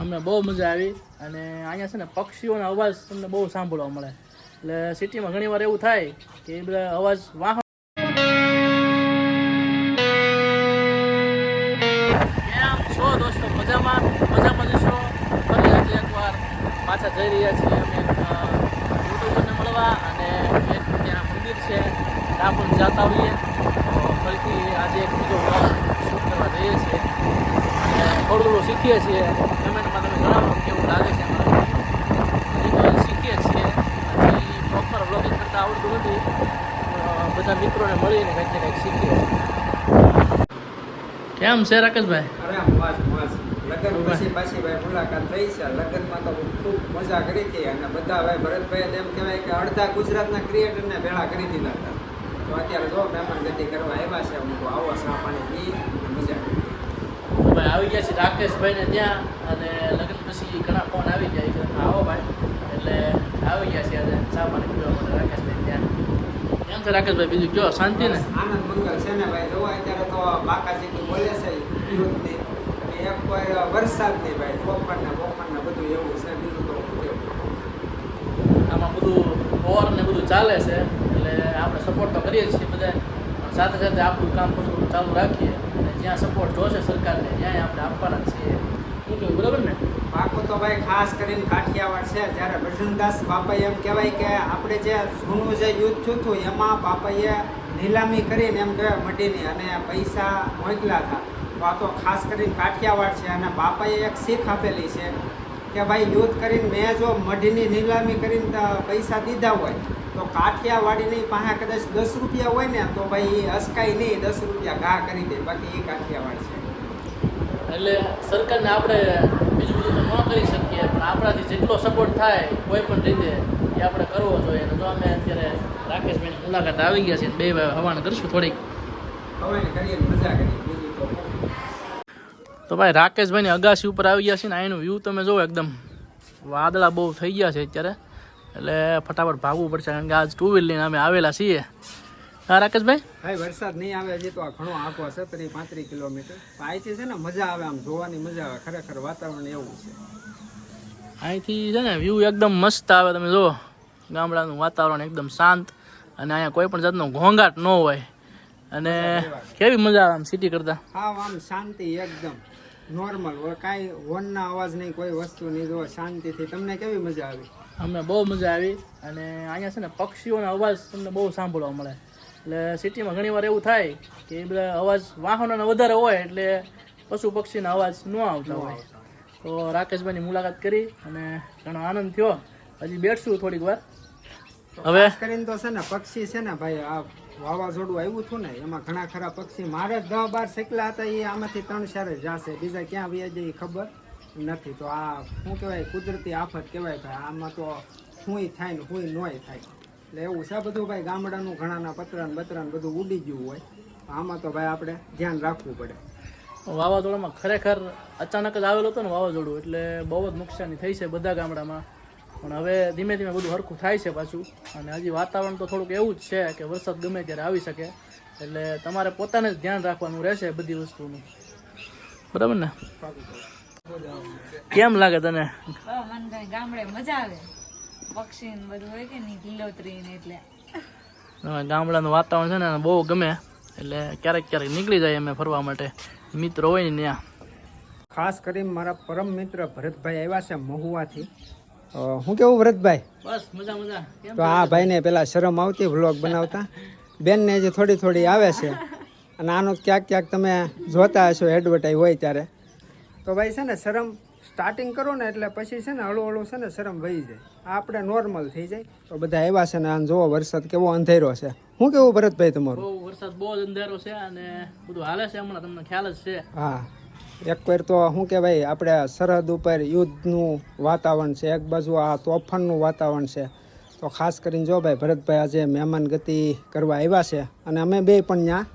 અમને બહુ મજા આવી અને અહીંયા છે ને પક્ષીઓનો અવાજ તમને બહુ સાંભળવા મળે. એટલે સિટીમાં ઘણી વાર એવું થાય કે એ બધા અવાજ વાહન છો દોસ્તો? મજામાં? મજામાં જશો ફરી પાછા જઈ રહ્યા છીએ અમે યુટ્યુબરને મળવા અને એક ત્યાં મંદિર છે. ત્યાં પણ જતા હોઈએ તો ફરીથી આજે એક બીજો vlog શૂટ કરવા જઈએ છીએ અને થોડું થોડું શીખીએ છીએ. કમેન્ટમાં તમે જણાવો કેવું લાગે છે અમારા તો શીખીએ છીએ. પછી પ્રોપર બ્લોગિંગ કરતાં આવડતું નથી. બધા મિત્રોને મળીને કંઈક ને કંઈક શીખીએ છીએ. કેમ છે રાકેશભાઈ? લગ્ન પછી પાછી ભાઈ મુલાકાત થઈ છે. લગ્નમાં તો ખૂબ મજા કરી હતી અને બધા ભાઈ ભરતભાઈ એમ કહેવાય કે અડધા ગુજરાતના ક્રિએટરને ભેળા કરી દીધા હતા. તો અત્યારે જો મહેમાન ગતિ કરવા આવ્યા છે અમુક આવો ચા પાણી પી અને મજા કરી. તો ભાઈ આવી ગયા છે રાકેશભાઈને ત્યાં અને લગ્ન પછી ઘણા ફોન આવી ગયા. કે આવો ભાઈ. એટલે આવી ગયા છે આજે ચા પાણી પીવા માટે રાકેશભાઈ ત્યાં. કેમ છે રાકેશભાઈ? બીજું કયો? શાંતિ ને? આનંદ મંગલ છે ને ભાઈ? જોવા અત્યારે તો બાકાજી બોલે છે અને એક કોઈ વરસાદ નહીં ભાઈ પોપર ને પોપર ને બધું એવું છે બીજું તો આમાં બધું ઓવર ને બધું ચાલે છે એટલે આપણે સપોર્ટ તો કરીએ છીએ બધા સાથે સાથે આપણું કામ થોડું ચાલુ રાખીએ. અને જ્યાં સપોર્ટ જોશે સરકારને ત્યાં આપણે આપવાના છીએ. શું કેવું બરાબર ને? પાકો તો ભાઈ ખાસ કરીને કાઠિયાવાડ છે, જ્યારે ભજનદાસ બાપાએ એમ કહેવાય કે આપણે જે જૂનું જે યુદ્ધ થયું હતું, એમાં બાપાએ નીલામી કરીને એમ કહેવાય મઢીની અને પૈસા મોકલા હતા. તો આ તો ખાસ કરીને કાઠિયાવાડ છે અને બાપાએ એક શીખ આપેલી છે કે ભાઈ યુદ્ધ કરીને મેં જો મઢીની નીલામી કરીને પૈસા દીધા હોય તો કાઠિયાવાડીની પાસે કદાચ દસ રૂપિયા હોય ને તો ભાઈ અસકાય નહીં દસ રૂપિયા ઘા કરી દે બાકી એ કાઠિયાવાડ છે. એટલે સરકારને આપણે બીજું બધું તો ન કરી શકીએ પણ આપણાથી જેટલો સપોર્ટ થાય કોઈ પણ રીતે એ આપણે કરવો જોઈએ. જો અમે અત્યારે રાકેશભાઈની મુલાકાત આવી ગયા છે બે હવાણ કરશું થોડીક. હવે કરીએ મજા કરીએ બીજું તો તો ભાઈ રાકેશભાઈની અગાસી ઉપર આવી ગયા છે ને અહીંનું વ્યૂ તમે જુઓ એકદમ. વાદળા બહુ થઈ ગયા છે અત્યારે. એટલે ફટાફટ ભાગવું પડશે કારણ કે આજ ટુ વ્હીલ લઈને અમે આવેલા છીએ. હા રાકેશભાઈ? ભાઈ વરસાદ નહીં આવે હજી તો આ ઘણો આંકો છે ત્રીસ પાંત્રીસ કિલોમીટર. અહીંથી છે ને મજા આવે આમ જોવાની મજા આવે ખરેખર વાતાવરણ એવું છે. અહીંથી છે ને વ્યૂ એકદમ મસ્ત આવે તમે જુઓ. ગામડાનું વાતાવરણ એકદમ શાંત અને અહીંયા કોઈ પણ જાતનો ઘોંઘાટ ન હોય. અને કેવી મજા આવે આમ સિટી કરતા? હા આમ શાંતિ એકદમ. નોર્મલ કાંઈ હોર્નના અવાજ નહીં કોઈ વસ્તુ નહીં જો શાંતિથી. તમને કેવી મજા આવી? અમને બહુ મજા આવી. અને અહીંયા છે ને પક્ષીઓનો અવાજ તમને બહુ સાંભળવા મળે. એટલે સિટીમાં ઘણી વાર એવું થાય કે એ બધા અવાજ વાહનોનો વધારે હોય એટલે પશુ પક્ષીના અવાજ ન આવતા હોય. તો રાકેશભાઈની મુલાકાત કરી અને ઘણો આનંદ થયો. હજી બેઠશું થોડીક વાર. હવે કરીને તો છે ને પક્ષી છે ને ભાઈ આ વાવાઝોડું આવ્યું હતું ને એમાં ઘણા ખરા પક્ષી મારે જ દસ બાર શેકલા હતા એ આમાંથી ત્રણ ચાર જ જાશે. બીજા ક્યાં વ્યા એ ખબર? નથી. તો આ શું કહેવાય? કુદરતી આફત કહેવાય ભાઈ. આમાં તો હુંય થાય ને હુંય નોય થાય. એટલે એવું છે બધું ભાઈ ગામડાનું ઘણાના પતરાન બતરાન બધું ઉડી ગયું હોય. આમાં તો ભાઈ આપણે ધ્યાન રાખવું પડે. વાવાઝોડામાં ખરેખર અચાનક જ આવેલો હતો ને વાવાઝોડું એટલે બહુ જ નુકસાની થઈ છે બધા ગામડામાં. પણ હવે ધીમે ધીમે બધું હરખું થાય છે પાછું. અને હજી વાતાવરણ તો થોડુંક એવું જ છે કે વરસાદ ગમે ત્યારે આવી શકે. એટલે તમારે પોતાને જ ધ્યાન રાખવાનું રહેશે બધી વસ્તુનું. બરાબર ને? કેમ લાગે તને? મને ગામડે મજા આવે. પક્ષી ને બધું હોય કે નહીં લીલોતરી ને એટલે ગામડાનું વાતાવરણ છે ને બહુ ગમે. એટલે ક્યારેક ક્યારેક નીકળી જાય અમે ફરવા માટે. મિત્રો હોય ને ત્યાં. ખાસ કરીને મારા પરમ મિત્ર ભરતભાઈ આવ્યા છે મહુવાથી. હું કેવું ભરતભાઈ? બસ મજા મજા. તો આ ભાઈને પેલા શરમ આવતી વ્લોગ બનાવતા. બેનને જે થોડી થોડી આવે છે. અને આનો ક્યાંક ક્યાંક તમે જોતા હશો એડવર્ટાઈઝ હોય ત્યારે. તો ભાઈ છે ને શરમ સ્ટાર્ટિંગ કરો ને એટલે પછી છે ને હળવું હળવું છે ને શરમ વહી જાય. આ આપણે નોર્મલ થઈ જાય. તો બધા આવ્યા છે ને આમ જોવો વરસાદ કેવો અંધેરો છે. હું કેવું ભરતભાઈ તમારું? બહુ વરસાદ બહુ જ અંધારો છે અને બધું હાલે છે હમણાં તમને ખ્યાલ જ છે. હા. એક વાર તો શું કહેવાય આપણે સરહદ ઉપર યુદ્ધનું વાતાવરણ છે. એક બાજુ આ તોફાનનું વાતાવરણ છે. તો ખાસ કરીને જો ભાઈ ભરતભાઈ આજે મહેમાન ગતિ કરવા આવ્યા છે. અને અમે બે પણ ત્યાં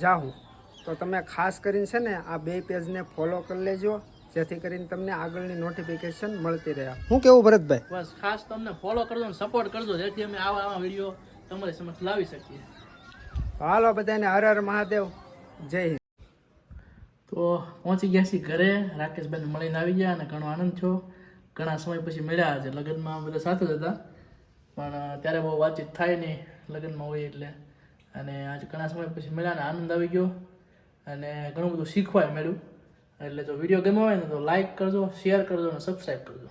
જાઉં તો તમે ખાસ કરીને છે ને આ બે પેજને ફોલો કરી લેજો જેથી કરીને તમને આગળની નોટિફિકેશન મળતી રહે. હું કેવું ભરતભાઈ? બસ ખાસ તમને ફોલો કરજો અને સપોર્ટ કરજો જેથી અમે આવા આવા વીડિયો તમારી સમક્ષ લાવી શકીએ. હાલો બધાને હર હર મહાદેવ. જય હિન્દ. તો પહોંચી ગયા છીએ ઘરે. રાકેશભાઈને મળીને આવી ગયા અને ઘણો આનંદ થયો. ઘણા સમય પછી મળ્યા છે લગ્નમાં બધા સાથે જ હતા. પણ ત્યારે બહુ વાતચીત થાય નહીં લગ્નમાં હોય એટલે. અને આજે ઘણા સમય પછી મળ્યા અને આનંદ આવી ગયો. અને ઘણું બધું શીખવાય મળ્યું. એટલે જો વીડિયો ગમ્યો હોય ને તો લાઇક કરજો શેર કરજો અને સબસ્ક્રાઈબ કરજો.